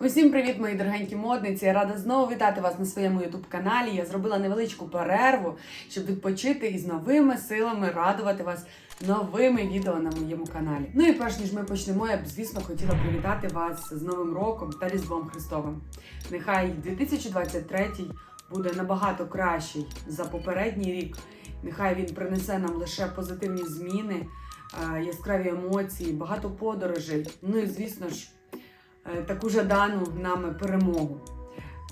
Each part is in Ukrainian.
Усім привіт, мої дорогенькі модниці! Я рада знову вітати вас на своєму ютуб каналі. Я зробила невеличку перерву, щоб відпочити і з новими силами радувати вас новими відео на моєму каналі. Ну і перш ніж ми почнемо, я б звісно хотіла привітати вас з Новим роком та Різдвом Христовим. Нехай 2023 буде набагато кращий за попередній рік. Нехай він принесе нам лише позитивні зміни, е, яскраві емоції, багато подорожей. Ну і звісно ж таку жадану нами перемогу.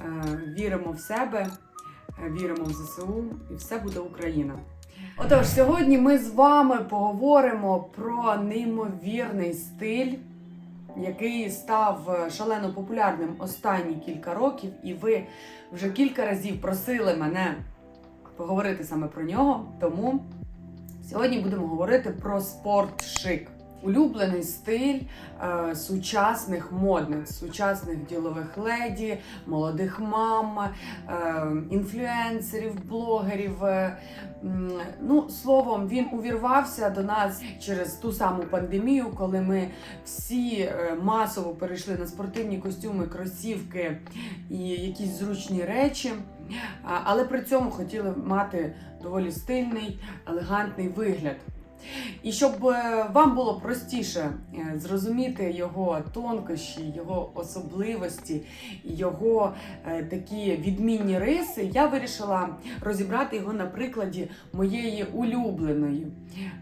Е, Віримо в себе, е, віримо в ЗСУ, і все буде Україна. Отож, сьогодні ми з вами поговоримо про неймовірний стиль, який став е, шалено популярним останні кілька років, і ви вже кілька разів просили мене поговорити саме про нього. Тому сьогодні будемо говорити про спорт-шик. Улюблений стиль е, сучасних модних, сучасних ділових леді, молодих мам, е, інфлюенсерів, блогерів. Е, ну, словом, він увірвався до нас через ту саму пандемію, коли ми всі е, масово перейшли на спортивні костюми, кросівки і якісь зручні речі. Але при цьому хотіли мати доволі стильний, елегантний вигляд. І щоб е, вам було простіше е, зрозуміти його тонкощі, його особливості, його е, такі відмінні риси, я вирішила розібрати його на прикладі моєї улюбленої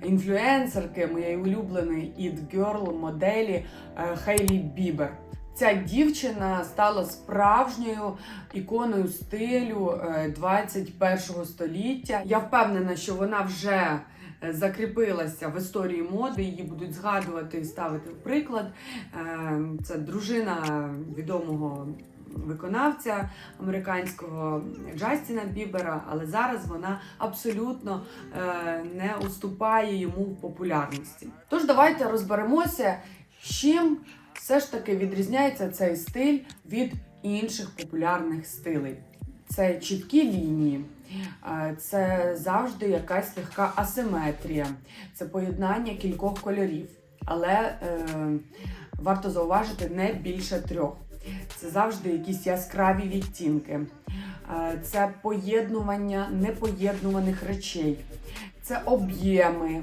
інфлюенсерки, моєї улюбленої girl моделі Хейлі Бібер. Ця дівчина стала справжньою іконою стилю е, 21 століття. Я впевнена, що вона вже закріпилася в історії моди. Її будуть згадувати і ставити в приклад. Е, Це дружина відомого виконавця американського Джастіна Бібера, але зараз вона абсолютно е, не уступає йому в популярності. Тож давайте розберемося, чим все ж таки відрізняється цей стиль від інших популярних стилей. Це чіткі лінії, е, це завжди якась легка асиметрія, це поєднання кількох кольорів, але е, варто зауважити не більше трьох. Це завжди якісь яскраві відтінки, це поєднування непоєднуваних речей, це об'єми,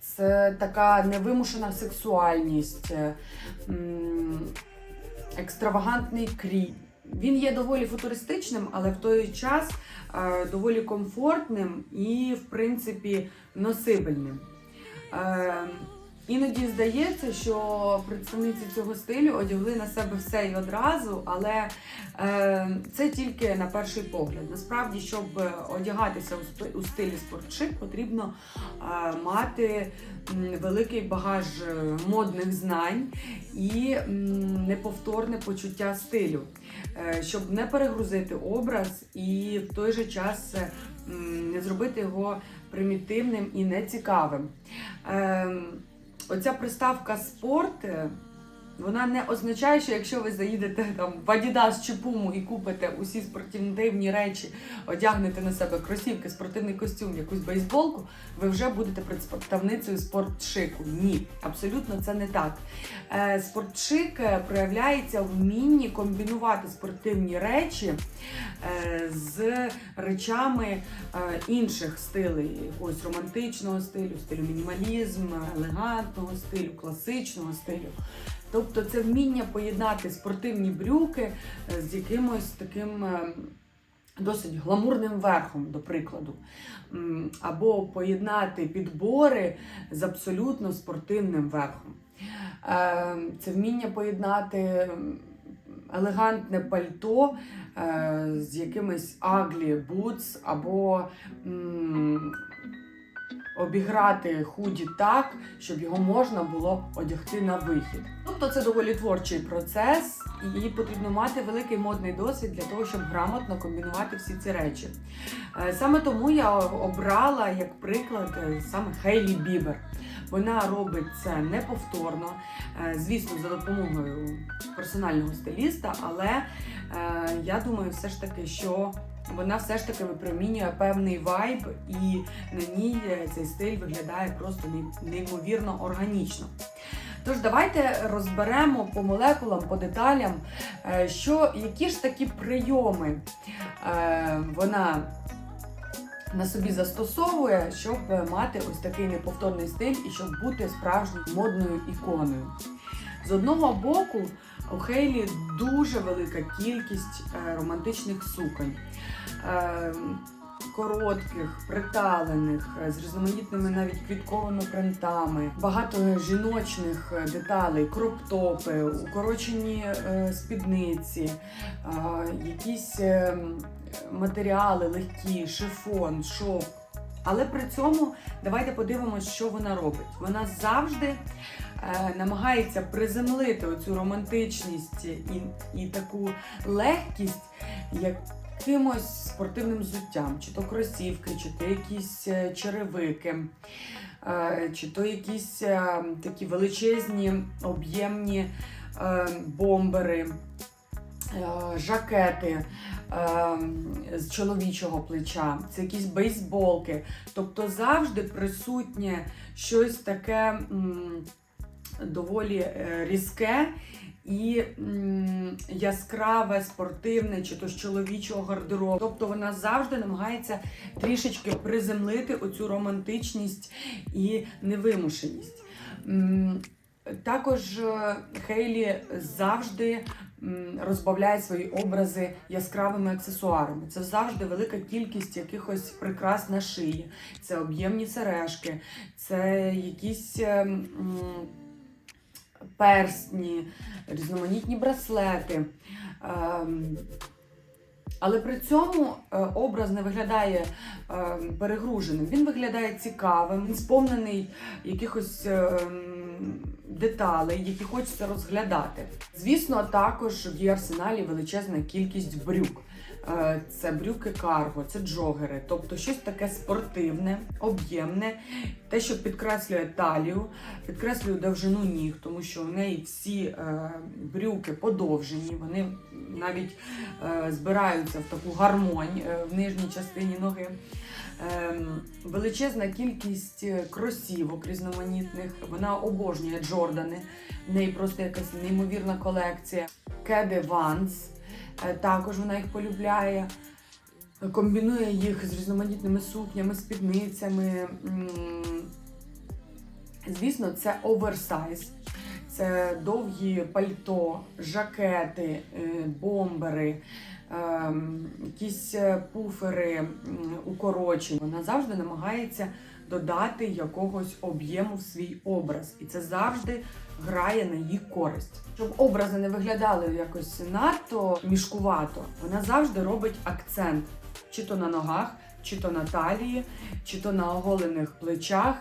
це така невимушена сексуальність, екстравагантний крій. Він є доволі футуристичним, але в той час е, доволі комфортним і, в принципі, носибельним. Е, Іноді здається, що представниці цього стилю одягли на себе все і одразу, але е, це тільки на перший погляд. Насправді, щоб одягатися у, стилі спортшик, потрібно е, мати великий багаж е, модних знань і неповторне почуття стилю, е, щоб не перегрузити образ і в той же час е, не зробити його примітивним і нецікавим. Е, Оця приставка спорт. Вона не означає, що якщо ви заїдете там в Adidas чи Puma і купите усі спортивні речі, одягнете на себе кросівки, спортивний костюм, якусь бейсболку, ви вже будете представницею спортшику. Ні, абсолютно це не так. Е, Спортшик е, проявляється в вмінні комбінувати спортивні речі е, з речами інших стилей, якогось романтичного стилю, стилю мінімалізм, елегантного стилю, класичного стилю. Тобто це вміння поєднати спортивні брюки е, з якимось таким е, досить гламурним верхом, до прикладу. Або поєднати підбори з абсолютно спортивним верхом. Е, Це вміння поєднати елегантне пальто з якимись аглі бутс або м, обіграти худі так, щоб його можна було одягти на вихід. Тобто це доволі творчий процес, і потрібно мати великий модний досвід для того, щоб грамотно комбінувати всі ці речі. Е, Саме тому я обрала як приклад е, саме Хейлі Бібер. Вона робить це неповторно, е, звісно, за допомогою персонального стиліста, але я думаю, все ж таки, що вона все ж таки випромінює певний вайб, і на ній е, цей стиль виглядає просто неймовірно органічно. Тож давайте розберемо по молекулам, по деталям, е, що, які ж такі прийоми е, вона на собі застосовує, щоб мати ось такий неповторний стиль і щоб бути справжньою модною іконою. З одного боку, у Хейлі дуже велика кількість е, романтичних суконь. Е, Коротких, приталених, е, з різноманітними навіть квітковими принтами, багато жіночних деталей, кроптопи, укорочені спідниці, якісь е, матеріали легкі, шифон, шовк. Але при цьому давайте подивимося, що вона робить. Вона завжди е, намагається приземлити оцю романтичність і, і таку легкість, якимось спортивним взуттям, чи то кросівки, чи то якісь е, черевики, е, чи то якісь е, такі величезні об'ємні бомбери, жакети. Е, З чоловічого плеча, це якісь бейсболки. Тобто завжди присутнє щось таке доволі е, різке і м, яскраве, спортивне, чи то з чоловічого гардеробу. Тобто вона завжди намагається трішечки приземлити оцю романтичність і невимушеність. М, Також е, Хейлі завжди м, розбавляє свої образи яскравими аксесуарами. Це завжди велика кількість якихось прикрас на шиї, це об'ємні сережки, це якісь е, м, перстні, різноманітні браслети. Ем, Але при цьому е, образ не виглядає е, перегруженим. Він виглядає цікавим, він сповнений якихось е, м, деталей, які хочеться розглядати. Звісно, також в її арсеналі величезна кількість брюк. Е, Це брюки карго, це джогери, тобто щось таке спортивне, об'ємне, те, що підкреслює талію, підкреслює довжину ніг, тому що у неї всі е, брюки подовжені, вони навіть е, збираються в таку гармонь в нижній частині ноги. Ем, величезна кількість кросівок різноманітних. Вона обожнює Джордани. В неї просто якась неймовірна колекція. Кеди Ванс. Е, Також вона їх полюбляє. Комбінує їх з різноманітними сукнями, спідницями. Звісно, це оверсайз. Це довгі пальто, жакети, е, бомбери, ем, якісь е, пуфери укорочені. Вона завжди намагається додати якогось об'єму в свій образ. І це завжди грає на її користь. Щоб образи не виглядали якось надто мішкувато, вона завжди робить акцент чи то на ногах, чи то на талії, чи то на оголених плечах.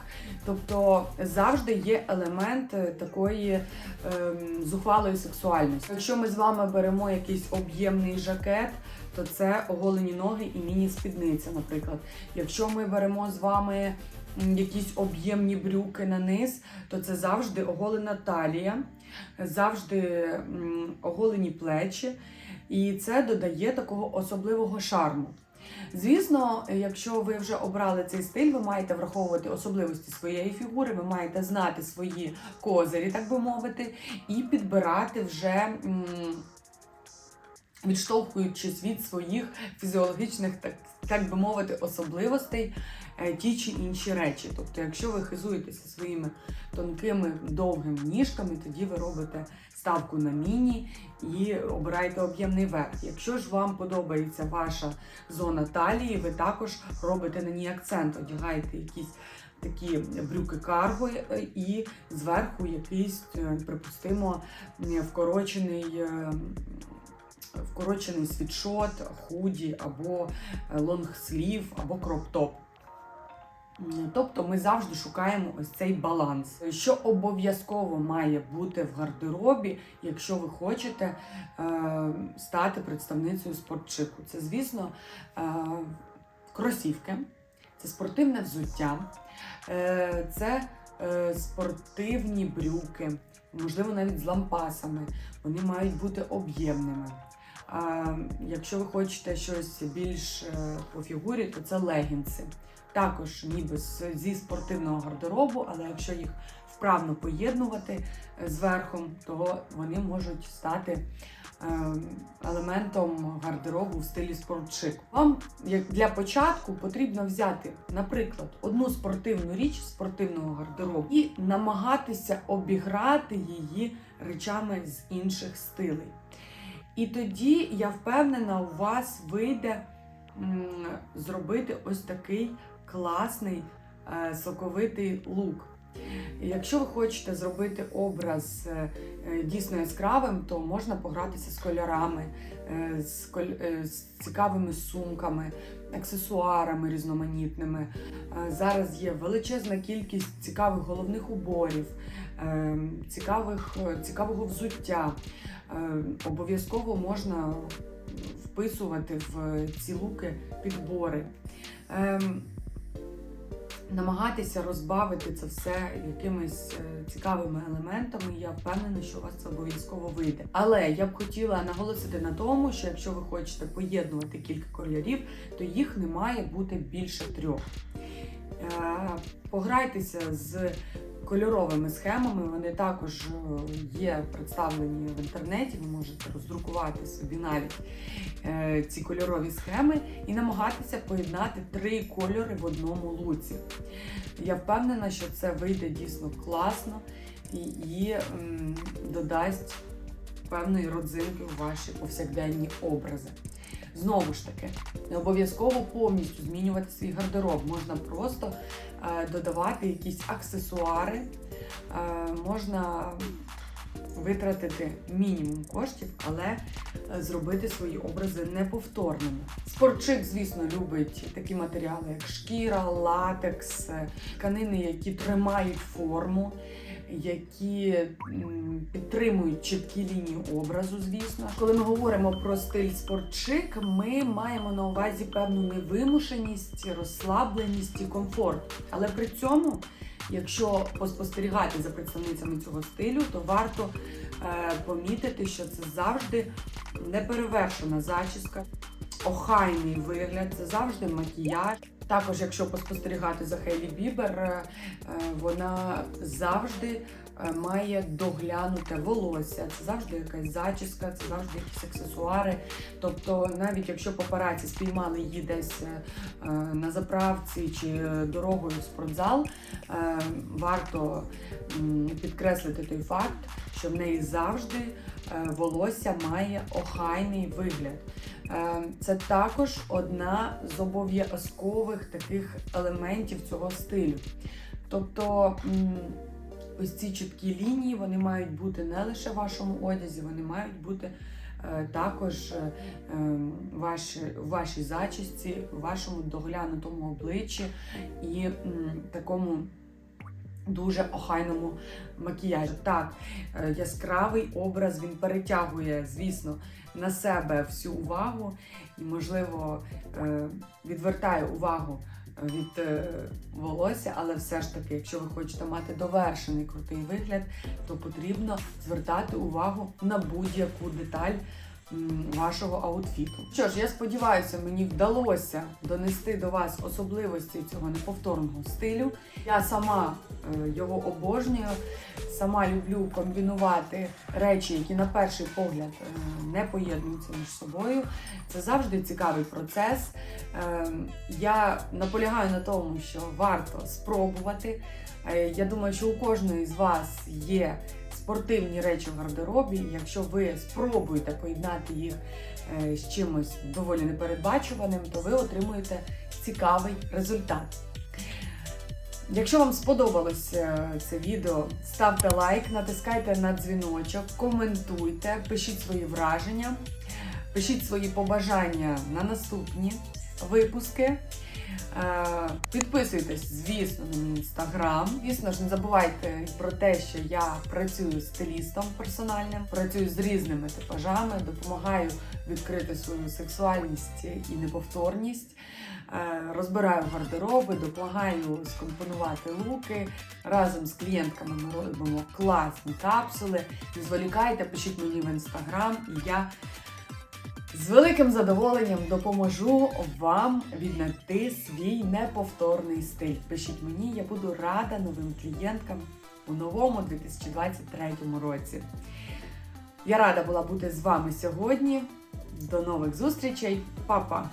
Тобто завжди є елемент е, такої ем, зухвалої сексуальності. Якщо ми з вами беремо якийсь об'ємний жакет, то це оголені ноги і міні-спідниця, наприклад. Якщо ми беремо з вами якісь об'ємні брюки на низ, то це завжди оголена талія, завжди оголені плечі, і це додає такого особливого шарму. Звісно, якщо ви вже обрали цей стиль, ви маєте враховувати особливості своєї фігури, ви маєте знати свої козирі, так би мовити, і підбирати вже. м, Відштовхуючись від своїх фізіологічних, так, так би мовити, особливостей, е, ті чи інші речі. Тобто, якщо ви хизуєтеся своїми тонкими довгими ніжками, тоді ви робите ставку на міні і обираєте об'ємний верх. Якщо ж вам подобається ваша зона талії, ви також робите на ній акцент, одягаєте якісь такі брюки карго е, і зверху якийсь, е, припустимо, вкорочений. Е, Вкорочений світшот, худі або е, лонгслів, або кроп-топ. Тобто ми завжди шукаємо ось цей баланс, що обов'язково має бути в гардеробі, якщо ви хочете е, стати представницею спортчику. Це, звісно, е, кросівки, це спортивне взуття, е, це е, спортивні брюки, можливо, навіть з лампасами. Вони мають бути об'ємними. Якщо ви хочете щось більш е, по фігурі, то це легінси також ніби зі спортивного гардеробу, але якщо їх вправно поєднувати е, з верхом, то вони можуть стати ем, елементом гардеробу в стилі спортшик. Вам як для початку потрібно взяти, наприклад, одну спортивну річ спортивного гардеробу і намагатися обіграти її речами з інших стилей. І тоді я впевнена, у вас вийде зробити ось такий класний е, соковитий лук. Якщо ви хочете зробити образ е, е, дійсно яскравим, то можна погратися з кольорами, з, коль- з цікавими сумками, аксесуарами різноманітними. Зараз є величезна кількість цікавих головних уборів, е, цікавих, цікавого взуття. Е, Обов'язково можна вписувати в ці луки підбори. Ем, намагатися розбавити це все якимись е, цікавими елементами. Я впевнена, що у вас це обов'язково вийде. Але я б хотіла наголосити на тому, що якщо ви хочете поєднувати кілька кольорів, то їх не має бути більше трьох. Е, Пограйтеся з кольоровими схемами. Вони також е, є представлені в інтернеті. Ви можете роздрукувати собі навіть е, ці кольорові схеми і намагатися поєднати три кольори в одному луці. Я впевнена, що це вийде дійсно класно і, і м, додасть певної родзинки у ваші повсякденні образи. Знову ж таки, не обов'язково повністю змінювати свій гардероб. Можна просто е, додавати якісь аксесуари, е, можна витратити мінімум коштів, але е, зробити свої образи неповторними. Спортчик, звісно, любить такі матеріали, як шкіра, латекс, е, тканини, які тримають форму. Які підтримують чіткі лінії образу, звісно. Коли ми говоримо про стиль спортшик, ми маємо на увазі певну невимушеність, розслабленість і комфорт. Але при цьому, якщо поспостерігати за представницями цього стилю, то варто е, помітити, що це завжди неперевершена зачіска, охайний вигляд, це завжди макіяж. Також, якщо поспостерігати за Хейлі Бібер, е, вона завжди е, має доглянуте волосся, це завжди якась зачіска, це завжди якісь аксесуари. Тобто, навіть якщо папараці спіймали її десь е, е, на заправці чи е, дорогою в спортзал, е, варто підкреслити той факт, що в неї завжди е, волосся має охайний вигляд. Е, Це також одна з обов'язкових таких елементів цього стилю. Тобто ось ці чіткі лінії вони мають бути не лише в вашому одязі, вони мають бути е, також е, ем, в вашій зачісті, в вашому доглянутому обличчі і такому. Дуже охайному макіяжі. Так, е, яскравий образ він перетягує, звісно, на себе всю увагу і, можливо, е, відвертає увагу від е, волосся, але все ж таки, якщо ви хочете мати довершений крутий вигляд, то потрібно звертати увагу на будь-яку деталь вашого аутфіту. Що ж, я сподіваюся, мені вдалося донести до вас особливості цього неповторного стилю. Я сама е, його обожнюю, сама люблю комбінувати речі, які на перший погляд е, не поєднуються між собою. Це завжди цікавий процес. Е, Я наполягаю на тому, що варто спробувати. Я думаю, що у кожної з вас є спортивні речі в гардеробі. Якщо ви спробуєте поєднати їх е, з чимось доволі непередбачуваним, то ви отримуєте цікавий результат. Якщо вам сподобалось е, це відео, ставте лайк, натискайте на дзвіночок, коментуйте, пишіть свої враження, пишіть свої побажання на наступні випуски. Е, Підписуйтесь, звісно, на мій інстаграм. Звісно ж, не забувайте про те, що я працюю стилістом персональним, працюю з різними типажами, допомагаю відкрити свою сексуальність і неповторність. Е, Розбираю гардероби, допомагаю скомпонувати луки. Разом з клієнтками ми робимо класні капсули. Не зволікайте, пишіть мені в інстаграм, і я з великим задоволенням допоможу вам віднайти свій неповторний стиль. Пишіть мені, я буду рада новим клієнткам у новому 2023 році. Я рада була бути з вами сьогодні. До нових зустрічей, Па-па!